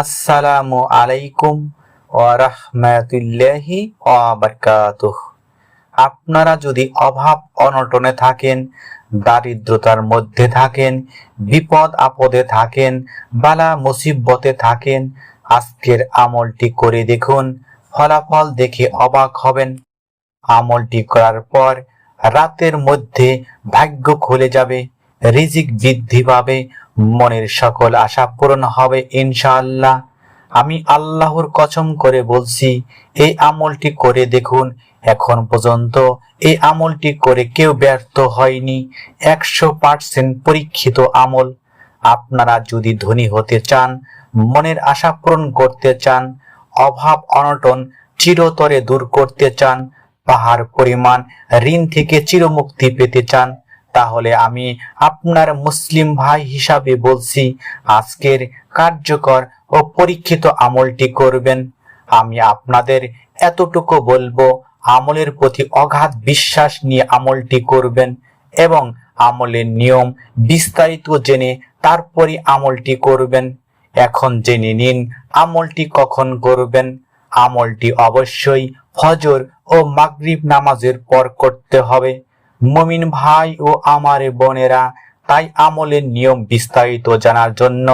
আসসালামু আলাইকুম ওয়া রাহমাতুল্লাহি ওয়া বারাকাতুহু। আপনারা যদি অভাব অনটনে থাকেন, দারিদ্রতার মধ্যে থাকেন, বিপদ আপদে থাকেন, বালা মুসিবতে থাকেন, আজকের আমলটি করে দেখুন, ফলাফল দেখে অবাক হবেন। আমলটি করার পর রাতের মধ্যে ভাগ্য খুলে যাবে, রিজিক বৃদ্ধি পাবে মনের সকল আশা পূরণ হবে ইনশাআল্লাহ। আমি আল্লাহর কসম করে বলছি, এই আমলটি করে দেখুন, এখন পর্যন্ত এই আমলটি করে কেউ ব্যর্থ হয়নি। একশো পার্সেন্ট পরীক্ষিত আমল। আপনারা যদি ধনী হতে চান, মনের আশা পূরণ করতে চান, অভাব অনটন চিরতরে দূর করতে চান, পাহাড় পরিমাণ ঋণ থেকে চিরমুক্তি পেতে চান তাহলে আমি আপনার মুসলিম ভাই হিসাবে বলছি, আজকের কার্যকর ও পরীক্ষিত আমলটি করবেন। আমি আপনাদের এতটুকু বলব, আমলের প্রতি অগাধ বিশ্বাস নিয়ে আমলটি করবেন এবং আমলের নিয়ম বিস্তারিত জেনে তারপরে আমলটি করবেন। এখন জেনে নিন, আমলটি কখন করবেন। আমলটি অবশ্যই ফজর ও মাগরিব নামাজের পর করতে হবে। মমিন ভাই ও আমার বোনেরা, তাই আমলের নিয়ম বিস্তারিত জানার জন্য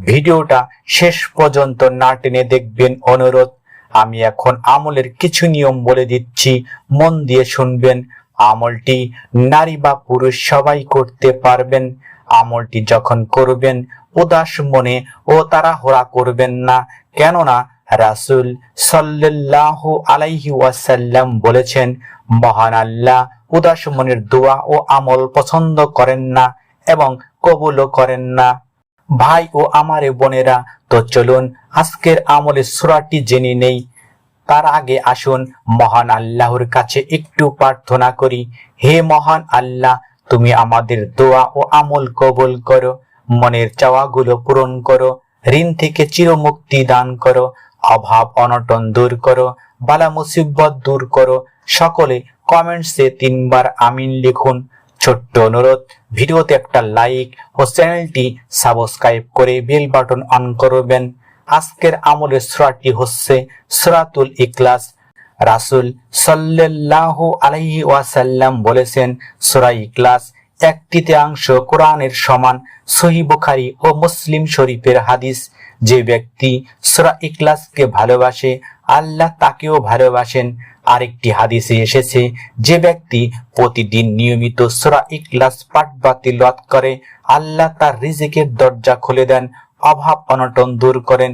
ভিডিওটা শেষ পর্যন্ত না টেনে দেখবেন অনুরোধ। আমি এখন আমলের কিছু নিয়ম বলে দিচ্ছি, মন দিয়ে শুনবেন। আমলটি নারী বা পুরুষ সবাই করতে পারবেন। আমলটি যখন করবেন, উদাস মনে ও তাড়াহুড়া করবেন না। কেননা রাসূল সাল্লাল্লাহু আলাইহি ওয়াসাল্লাম বলেছেন, মহান আল্লাহ উদাস মনের দোয়া ও আমল পছন্দ করেন না এবং কবুলও করেন না। ভাই ও আমারে বোনেরা, তো চলুন আজকের আমলের সুরাটি জেনে নেই। তার আগে আসুন মহান আল্লাহর কাছে একটু প্রার্থনা করি। হে মহান আল্লাহ, তুমি আমাদের দোয়া ও আমল কবুল করো, মনের চাওয়াগুলো পূরণ করো, ঋণ থেকে চিরমুক্তি দান করো, অভাব অনটন দূর করো, বালা মুসিবত দূর করো, সকলে কমেন্টসে তিনবার আমিন লিখুন। ছোট্ট অনুরোধ, ভিডিওতে একটা লাইক ও চ্যানেলটি সাবস্ক্রাইব করে বেল বাটন অন করবেন। আজকের আমলের সুরাটি হচ্ছে সুরাতুল ইখলাস। রাসূল সাল্লাল্লাহু আলাইহি ওয়াসাল্লাম বলেছেন, সূরা ইকলাস এক তৃতীয়াংশ কোরআনের সমান সহি বুখারী ও মুসলিম শরীফের হাদিস। যে ব্যক্তি সূরা ইকলাসকে ভালোবাসে, আল্লাহ তাকেও ভালোবাসেন। আরেকটি হাদিসে এসেছে, যে ব্যক্তি প্রতিদিন নিয়মিত সূরা ইখলাস পাঠ বা তিলাওয়াত করে, আল্লাহ তার রিজিকের দরজা খুলে দেন, অভাব অনটন দূর করেন।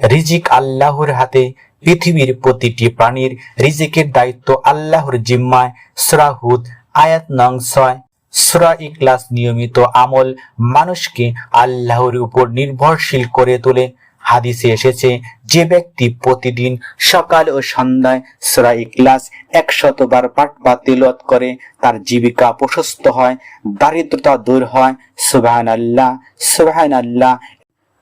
রিজিক আল্লাহর হাতে, পৃথিবীর প্রতিটি প্রাণীর রিজিকের দায়িত্ব আল্লাহর জিম্মায়। সূরা হুদ, আয়াত নং ছয়। সূরা ইখলাস নিয়মিত আমল মানুষকে আল্লাহর উপর নির্ভরশীল করে তোলে। হাদিসে এসেছে যে ব্যক্তি প্রতিদিন সকাল ও সন্ধ্যায় সরা ইখলাস একশতবার পাঠ বা তিলত করে, তার জীবিকা প্রশস্ত হয়, দারিদ্রতা দূর হয়, সুবহানাল্লাহ সুবহানাল্লাহ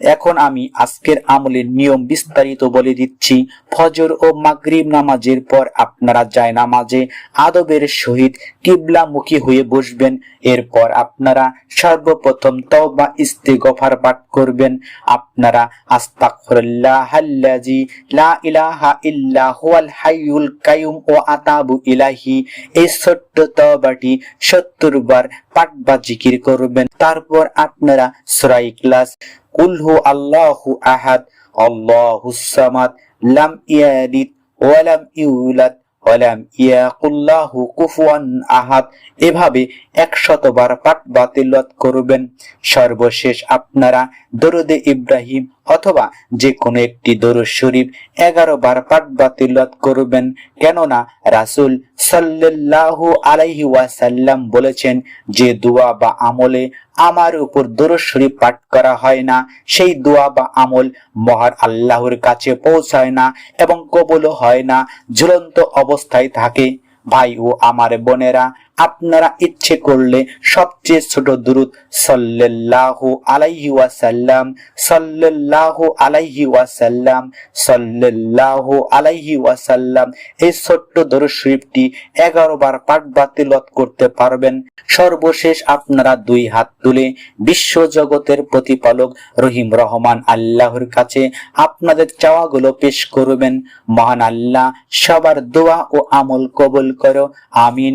এখন আমি আজকের আমলের নিয়ম বিস্তারিত বলে দিচ্ছি। ফজর ও মাগরিব নামাজের পর আপনারা যায় নামাজে আদবের সহিত কিবলামুখী হয়ে বসবেন। এরপর আপনারা সর্বপ্রথম তওবা, ইস্তেগফার পাঠ করবেন। আপনারা আস্তাগফিরুল্লাহাল্লাযী লা ইলাহা ইল্লা হুয়াল হাইয়ুল কাইয়ুম ও আতাবু ইলাহি এই ছোট্ট তওবাটি 70 বার পাঠ বা জিকির করবেন। তারপর আপনারা সূরা ইখলাস কুল আল্লাহ আহাদ আল্লাহুসামাদ লাম ইয়ালিদ ওয়ালাম ইউলাদ ওয়ালাম ইয়াকুল্লাহু কুফুয়ান আহাদ। এভাবে একশতবার পাঠ বাতিলত করবেন। সর্বশেষ আপনারা দরুদে ইব্রাহিম অথবা যে কোনো একটি দরুদ শরীফ এগারো বার পাঠ বা তিলাওয়াত করবেন। কেননা রাসূল সাল্লাল্লাহু আলাইহি ওয়াসাল্লাম বলেছেন, যে দোয়া বা আমলে আমার উপর দরুদ শরীফ পাঠ করা হয় না, সেই দোয়া বা আমল মহার আল্লাহর কাছে পৌঁছায় না এবং কবুলও হয় না, ঝুলন্ত অবস্থায় থাকে। ভাই ও আমার বোনেরা আপনারা ইচ্ছে করলে সবচেয়ে ছোট দুরুদ সাল্লাল্লাহু আলাইহি ওয়াসাল্লাম, সাল্লাল্লাহু আলাইহি ওয়াসাল্লাম, সাল্লাল্লাহু আলাইহি ওয়াসাল্লাম। এই ছোট্ট দরুদ শরীফটি এগারো বার পাঠ বা তিলাওয়াত করতে পারবেন। সর্বশেষ আপনারা দুই হাত তুলে বিশ্ব জগতের প্রতিপালক রহিম রহমান আল্লাহর কাছে আপনাদের চাওয়াগুলো পেশ করবেন। মহান আল্লাহ সবার দোয়া ও আমল কবুল করো। আমিন।